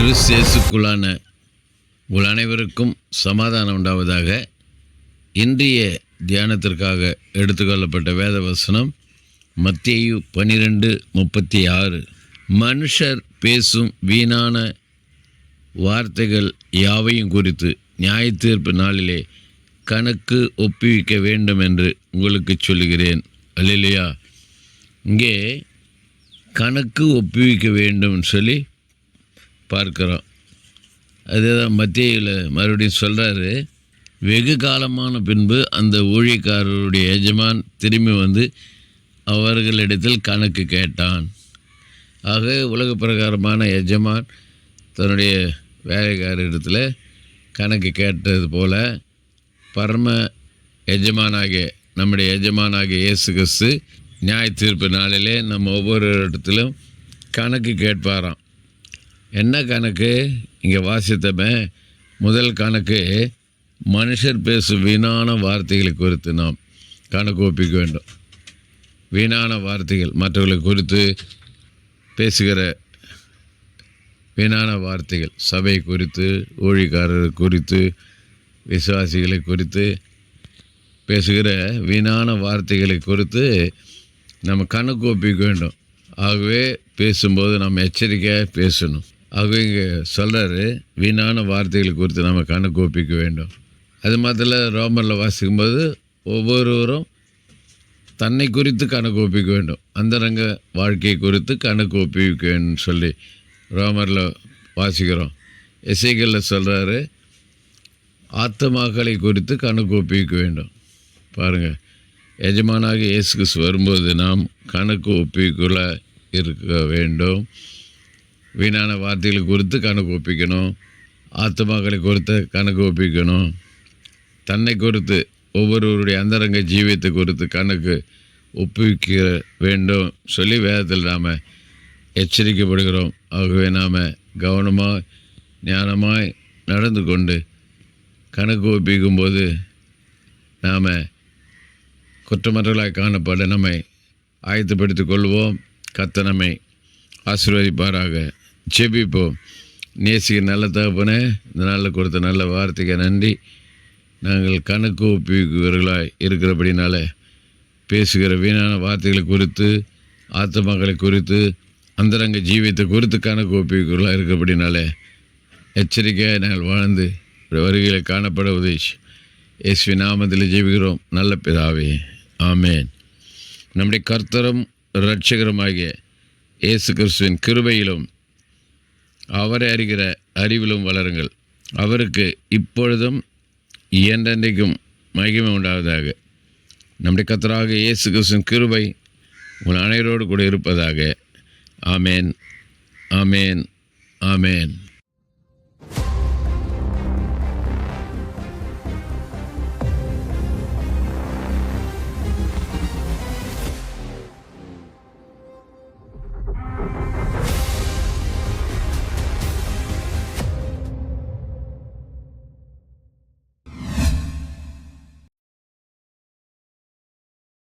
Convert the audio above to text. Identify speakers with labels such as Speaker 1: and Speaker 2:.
Speaker 1: கிறிஸ்தேசுக்குள்ளான உள் அனைவருக்கும் சமாதானம் உண்டாவதாக இன்றைய தியானத்திற்காக எடுத்துக்கொள்ளப்பட்ட வேத வசனம் மத்தியு பன்னிரெண்டு முப்பத்தி ஆறு மனுஷர் பேசும் வீணான வார்த்தைகள் யாவையும் குறித்து நியாய தீர்ப்பு நாளிலே கணக்கு ஒப்புவிக்க வேண்டும் என்று உங்களுக்கு சொல்லுகிறேன். அல்லையா இங்கே கணக்கு ஒப்புவிக்க வேண்டும் சொல்லி பார்க்குறோம். அதுதான் மத்தியில் மறுபடியும் சொல்கிறாரு வெகு காலமான பின்பு அந்த ஊழியக்காரருடைய எஜமான் திரும்பி வந்து அவர்களிடத்தில் கணக்கு கேட்டான். ஆக உலக பிரகாரமான எஜமான் தன்னுடைய வேலைக்காரரிடத்தில் கணக்கு கேட்டது போல பரம எஜமானாகிய நம்முடைய எஜமானாகிய இயேசு கிறிஸ்து நியாய தீர்ப்பு நாளிலே நம்ம ஒவ்வொரு இடத்திலும் கணக்கு கேட்பாராம். என்ன கணக்கு? இங்கே வாசித்தமே. முதல் கணக்கு மனுஷர் பேசும் வீணான வார்த்தைகளை குறித்து நாம் கணக்கு ஒப்பிக்க வேண்டும். வீணான வார்த்தைகள் மற்றவர்களை குறித்து பேசுகிற வீணான வார்த்தைகள் சபை குறித்து ஊழிக்காரர் குறித்து விசுவாசிகளை குறித்து பேசுகிற வீணான வார்த்தைகளை குறித்து நம்ம கணக்கு ஒப்பிக்க வேண்டும். ஆகவே பேசும்போது நம்ம எச்சரிக்கையாக பேசணும். அவங்க இங்கே சொல்கிறாரு வீணான வார்த்தைகளை குறித்து நம்ம கணக்கு ஒப்பிக்க வேண்டும். அது மாத்திரம் ரோமரில் வாசிக்கும்போது ஒவ்வொருவரும் தன்னை குறித்து கணக்கு ஒப்பிக்க வேண்டும். அந்தரங்க வாழ்க்கை குறித்து கணக்கு ஒப்பிக்க வேண்டும் சொல்லி ரோமரில் வாசிக்கிறோம். இசைகளில் சொல்கிறாரு ஆத்மாக்களை குறித்து கணக்கு ஒப்பிக்க வேண்டும். பாருங்கள் எஜமானாக இயேசு வரும்போது நாம் கணக்கு ஒப்பிக்குள்ள இருக்க வேண்டும். வீணான வார்த்தைகளை குறித்து கணக்கு ஒப்பிக்கணும் ஆத்மாக்களை குறித்து கணக்கு ஒப்பிக்கணும் தன்னை குறித்து ஒவ்வொருவருடைய அந்தரங்க ஜீவியத்தை குறித்து கணக்கு ஒப்புவிக்க வேண்டும் சொல்லி வேதத்தில் நாம் எச்சரிக்கப்படுகிறோம். ஆகவே நாம் கவனமாக ஞானமாய் நடந்து கொண்டு கணக்கு ஒப்பிக்கும்போது நாம் குற்றமற்றலாய் காணப்பட நம்மை ஆயத்தப்படுத்திக் கொள்வோம். கத்த நம்மை ஆசீர்வதிப்பாராக. ஜெபிப்போம் நேசிக்க நல்ல தகப்பனே இந்த நாளில் கொடுத்த நல்ல வார்த்தைக்கு நன்றி. நாங்கள் கணக்கு ஒப்பிக்குவர்களாய் இருக்கிறபடினால பேசுகிற வீணான வார்த்தைகளை குறித்து ஆத்மாக்களை குறித்து அந்தரங்க ஜீவியத்தை குறித்து கணக்கு ஒப்பிக்குவர்களாக இருக்கிறபடினால எச்சரிக்கையாக நாங்கள் வாழ்ந்து வருகையில் காணப்பட உதவி இயேசுவி நாமத்தில் ஜெபிக்கிறோம். நல்ல பிதாவே ஆமேன். நம்முடைய கர்த்தரும் இரட்சகருமாகிய இயேசு கிறிஸ்துவின் கிருபையிலும் அவரை அறிகிற அறிவிலும் வளருங்கள். அவருக்கு இப்பொழுதும் என்றென்றைக்கும் மகிமை உண்டாவதாக. நம்முடைய கத்தராக இயேசு கிருஷ்ணன் கிருபை உங்கள் அனைவரோடு கூட இருப்பதாக. ஆமேன் ஆமேன் ஆமேன்.